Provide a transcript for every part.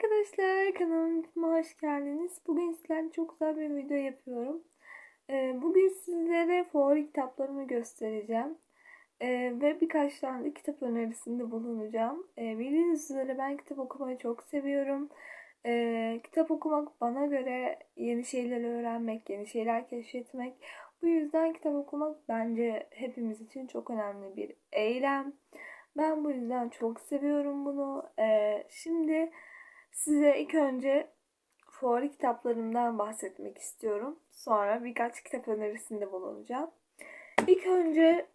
arkadaşlar kanalıma hoş geldiniz. Bugün sizlerle çok güzel bir video yapıyorum. Ee, bugün sizlere favori kitaplarımı göstereceğim. Ee, ve birkaç tane de kitap önerisinde bulunacağım. Ee, bildiğiniz üzere ben kitap okumayı çok seviyorum. Kitap okumak bana göre yeni şeyler öğrenmek, yeni şeyler keşfetmek. Bu yüzden kitap okumak bence hepimiz için çok önemli bir eylem. Ben bu yüzden çok seviyorum bunu. Ee, şimdi size ilk önce favori kitaplarımdan bahsetmek istiyorum. Sonra birkaç kitap önerisinde bulunacağım. İlk önce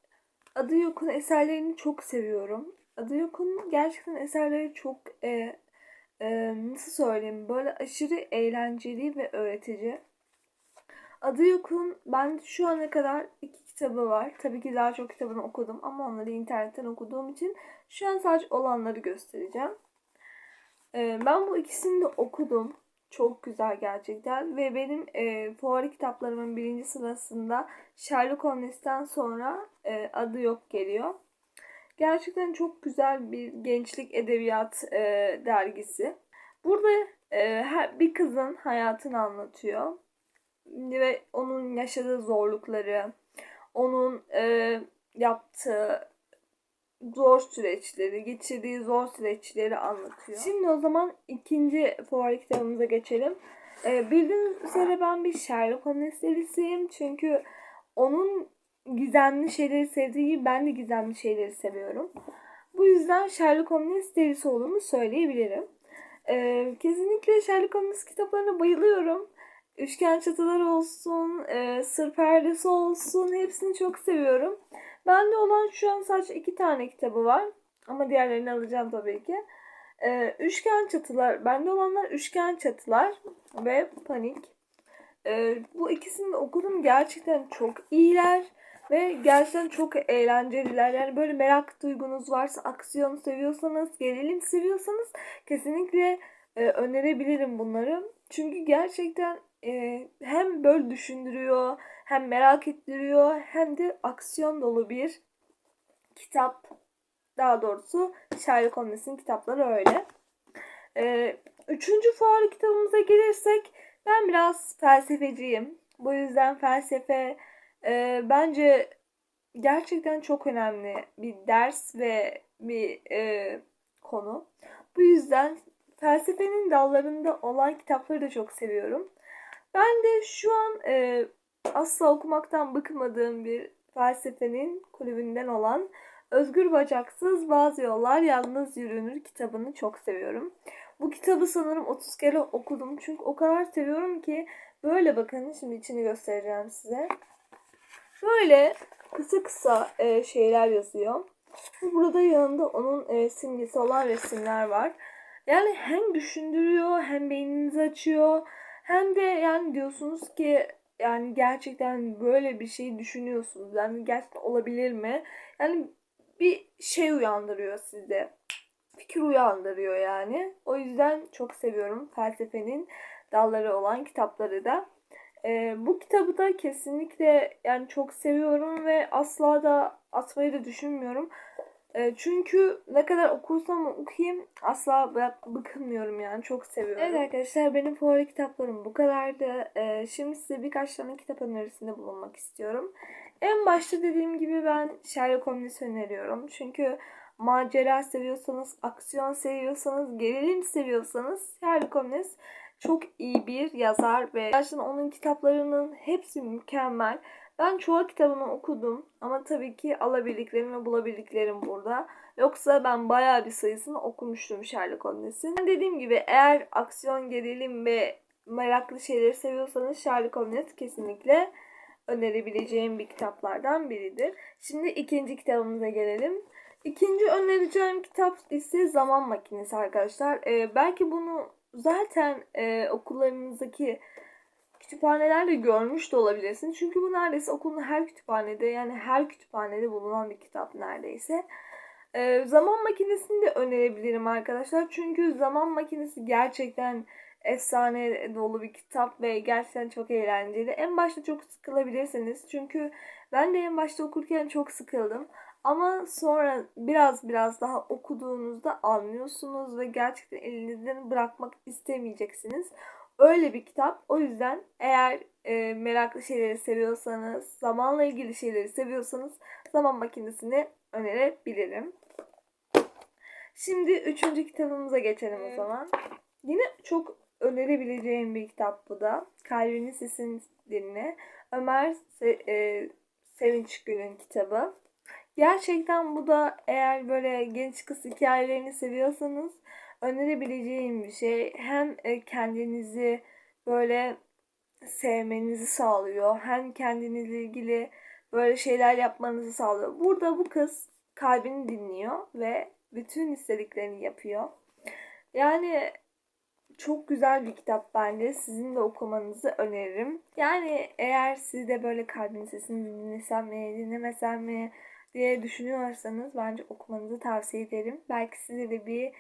Adı Yok'un eserlerini çok seviyorum. Adı Yok'un gerçekten eserleri çok e, e, nasıl söyleyeyim böyle aşırı eğlenceli ve öğretici. Adı Yok'un ben şu ana kadar iki kitabı var. Tabii ki daha çok kitabını okudum ama onları internetten okuduğum için şu an sadece olanları göstereceğim. Ee, ben bu ikisini de okudum. Çok güzel gerçekten ve benim e, favori kitaplarımın birinci sırasında Sherlock Holmes'ten sonra e, adı yok geliyor. Gerçekten çok güzel bir gençlik edebiyat e, dergisi. Burada e, bir kızın hayatını anlatıyor ve onun yaşadığı zorlukları, onun e, yaptığı zor süreçleri, geçirdiği zor süreçleri anlatıyor. Şimdi o zaman ikinci favori kitabımıza geçelim. Ee, bildiğiniz üzere ben bir Sherlock Holmes serisiyim. Çünkü onun gizemli şeyleri sevdiği gibi ben de gizemli şeyleri seviyorum. Bu yüzden Sherlock Holmes serisi olduğunu söyleyebilirim. Ee, kesinlikle Sherlock Holmes kitaplarına bayılıyorum. Üçgen çatılar olsun, e, sır perdesi olsun hepsini çok seviyorum. Bende olan şu an sadece iki tane kitabı var. Ama diğerlerini alacağım tabii ki. E, üçgen çatılar, bende olanlar üçgen çatılar ve panik. E, bu ikisini de okudum. Gerçekten çok iyiler. Ve gerçekten çok eğlenceliler. Yani böyle merak duygunuz varsa, aksiyon seviyorsanız, gerilim seviyorsanız kesinlikle e, önerebilirim bunları. Çünkü gerçekten e, hem böyle düşündürüyor, hem merak ettiriyor, hem de aksiyon dolu bir kitap. Daha doğrusu Sherlock Holmes'in kitapları öyle. E, üçüncü favori kitabımıza gelirsek ben biraz felsefeciyim. Bu yüzden felsefe e, bence gerçekten çok önemli bir ders ve bir e, konu. Bu yüzden felsefenin dallarında olan kitapları da çok seviyorum. Ben de şu an e, asla okumaktan bıkmadığım bir felsefenin kulübünden olan Özgür Bacaksız Bazı Yollar Yalnız Yürünür kitabını çok seviyorum. Bu kitabı sanırım 30 kere okudum çünkü o kadar seviyorum ki böyle bakın şimdi içini göstereceğim size. Böyle kısa kısa e, şeyler yazıyor. Burada yanında onun e, simgesi olan resimler var. Yani hem düşündürüyor hem beyninizi açıyor hem de yani diyorsunuz ki yani gerçekten böyle bir şey düşünüyorsunuz. Yani gerçekten olabilir mi? Yani bir şey uyandırıyor sizde. Fikir uyandırıyor yani. O yüzden çok seviyorum felsefenin dalları olan kitapları da. Ee, bu kitabı da kesinlikle yani çok seviyorum ve asla da atmayı da düşünmüyorum. E, çünkü ne kadar okursam okuyayım asla bırak, bıkmıyorum yani çok seviyorum. Evet arkadaşlar benim favori kitaplarım bu kadardı. E, şimdi size birkaç tane kitap önerisinde bulunmak istiyorum. En başta dediğim gibi ben Sherlock Holmes'i öneriyorum. Çünkü macera seviyorsanız, aksiyon seviyorsanız, gerilim seviyorsanız Sherlock Holmes çok iyi bir yazar ve gerçekten onun kitaplarının hepsi mükemmel. Ben çoğu kitabını okudum ama tabii ki alabildiklerim ve bulabildiklerim burada. Yoksa ben bayağı bir sayısını okumuştum Sherlock Holmes'in. Dediğim gibi eğer aksiyon, gerilim ve meraklı şeyleri seviyorsanız Sherlock Holmes kesinlikle önerebileceğim bir kitaplardan biridir. Şimdi ikinci kitabımıza gelelim. İkinci önereceğim kitap ise Zaman Makinesi arkadaşlar. Ee, belki bunu zaten e, okullarınızdaki kütüphanelerde görmüş de olabilirsiniz. Çünkü bu neredeyse okulun her kütüphanede yani her kütüphanede bulunan bir kitap neredeyse. Ee, zaman makinesini de önerebilirim arkadaşlar. Çünkü zaman makinesi gerçekten efsane dolu bir kitap ve gerçekten çok eğlenceli. En başta çok sıkılabilirsiniz. Çünkü ben de en başta okurken çok sıkıldım. Ama sonra biraz biraz daha okuduğunuzda anlıyorsunuz ve gerçekten elinizden bırakmak istemeyeceksiniz. Öyle bir kitap. O yüzden eğer e, meraklı şeyleri seviyorsanız, zamanla ilgili şeyleri seviyorsanız zaman makinesini önerebilirim. Şimdi üçüncü kitabımıza geçelim o zaman. Yine çok önerebileceğim bir kitap bu da. Kalbinin Sesini Dinle. Ömer Se- e, Sevinç Gül'ün kitabı. Gerçekten bu da eğer böyle genç kız hikayelerini seviyorsanız önerebileceğim bir şey. Hem e, kendinizi böyle sevmenizi sağlıyor. Hem kendinizle ilgili böyle şeyler yapmanızı sağlıyor. Burada bu kız kalbini dinliyor ve bütün istediklerini yapıyor. Yani çok güzel bir kitap bence. Sizin de okumanızı öneririm. Yani eğer siz de böyle kalbin sesini dinlesem mi, dinlemesem mi diye düşünüyorsanız bence okumanızı tavsiye ederim. Belki size de bir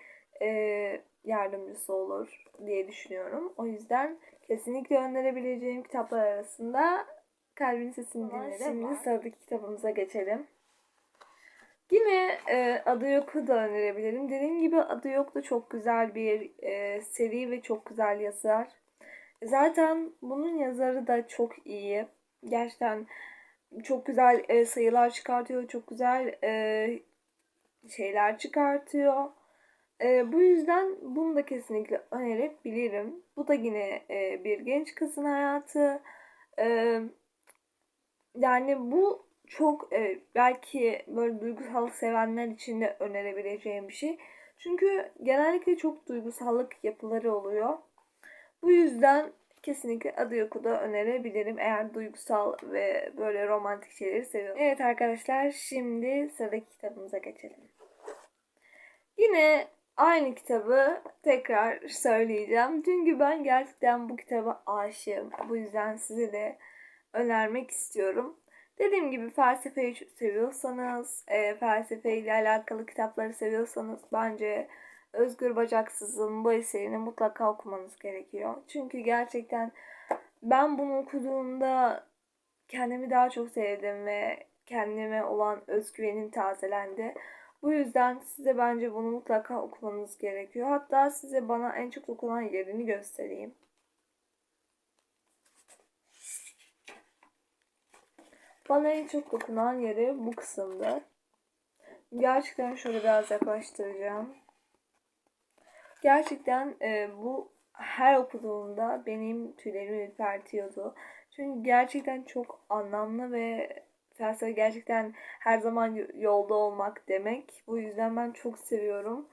e, yardımcısı olur diye düşünüyorum. O yüzden kesinlikle önerebileceğim kitaplar arasında Kalbin Sesini dinlerim. Şimdi sıradaki kitabımıza geçelim. Yine e, Adı Yok'u da önerebilirim. Dediğim gibi Adı Yok da çok güzel bir e, seri ve çok güzel yazar. Zaten bunun yazarı da çok iyi. Gerçekten çok güzel e, sayılar çıkartıyor. Çok güzel e, şeyler çıkartıyor. E, bu yüzden bunu da kesinlikle önerebilirim. Bu da yine e, bir genç kızın hayatı. E, yani bu çok e, belki böyle duygusal sevenler için de önerebileceğim bir şey. Çünkü genellikle çok duygusallık yapıları oluyor. Bu yüzden kesinlikle adı yoku da önerebilirim eğer duygusal ve böyle romantik şeyleri seviyorsanız. Evet arkadaşlar şimdi sıradaki kitabımıza geçelim. Yine aynı kitabı tekrar söyleyeceğim. Çünkü ben gerçekten bu kitaba aşığım. Bu yüzden size de önermek istiyorum. Dediğim gibi felsefeyi seviyorsanız, e, felsefe ile alakalı kitapları seviyorsanız bence Özgür Bacaksız'ın bu eserini mutlaka okumanız gerekiyor. Çünkü gerçekten ben bunu okuduğumda kendimi daha çok sevdim ve kendime olan özgüvenim tazelendi. Bu yüzden size bence bunu mutlaka okumanız gerekiyor. Hatta size bana en çok okunan yerini göstereyim. Bana en çok dokunan yeri bu kısımda. Gerçekten şöyle biraz yaklaştıracağım. Gerçekten e, bu her okuduğumda benim tüylerimi ürpertiyordu. Çünkü gerçekten çok anlamlı ve felsefe gerçekten her zaman yolda olmak demek. Bu yüzden ben çok seviyorum.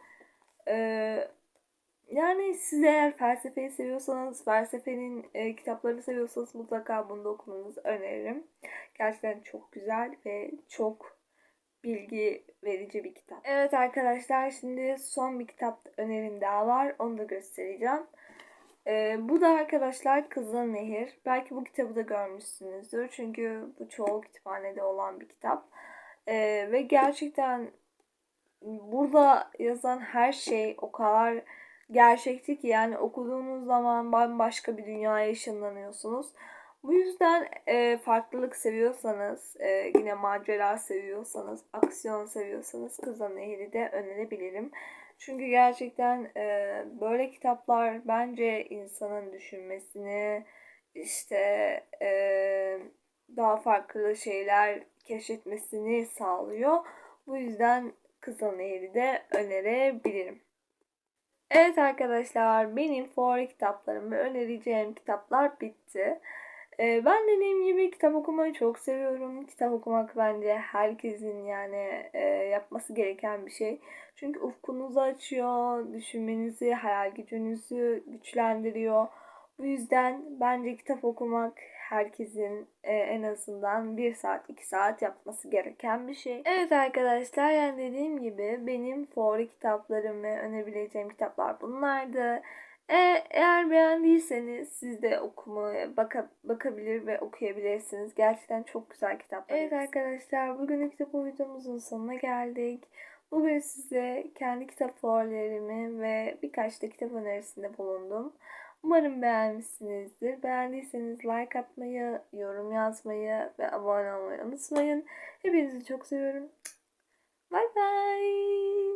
Ee, yani siz eğer felsefeyi seviyorsanız, felsefenin e, kitaplarını seviyorsanız mutlaka bunu da okumanızı öneririm. Gerçekten çok güzel ve çok bilgi verici bir kitap. Evet arkadaşlar şimdi son bir kitap önerim daha var. Onu da göstereceğim. Ee, bu da arkadaşlar Kızıl Nehir. Belki bu kitabı da görmüşsünüzdür. Çünkü bu çoğu kütüphanede olan bir kitap. Ee, ve gerçekten burada yazan her şey o kadar gerçekti ki yani okuduğunuz zaman bambaşka bir dünyaya ışınlanıyorsunuz. Bu yüzden e, farklılık seviyorsanız, e, yine macera seviyorsanız, aksiyon seviyorsanız Kızıl Nehri de önerebilirim. Çünkü gerçekten e, böyle kitaplar bence insanın düşünmesini, işte e, daha farklı şeyler keşfetmesini sağlıyor. Bu yüzden Kızıl Nehri de önerebilirim. Evet arkadaşlar benim favori kitaplarım ve önereceğim kitaplar bitti. Ee, ben dediğim gibi kitap okumayı çok seviyorum. Kitap okumak bence herkesin yani e, yapması gereken bir şey. Çünkü ufkunuzu açıyor, düşünmenizi, hayal gücünüzü güçlendiriyor. Bu yüzden bence kitap okumak herkesin e, en azından 1 saat 2 saat yapması gereken bir şey. Evet arkadaşlar yani dediğim gibi benim favori kitaplarım ve önebileceğim kitaplar bunlardı. E, eğer beğendiyseniz siz de okumaya baka, bakabilir ve okuyabilirsiniz. Gerçekten çok güzel kitaplar. Evet arkadaşlar bugün kitap videomuzun sonuna geldik. Bugün size kendi kitap favorilerimi ve birkaç da kitap önerisinde bulundum. Umarım beğenmişsinizdir. Beğendiyseniz like atmayı, yorum yazmayı ve abone olmayı unutmayın. Hepinizi çok seviyorum. Bay bay.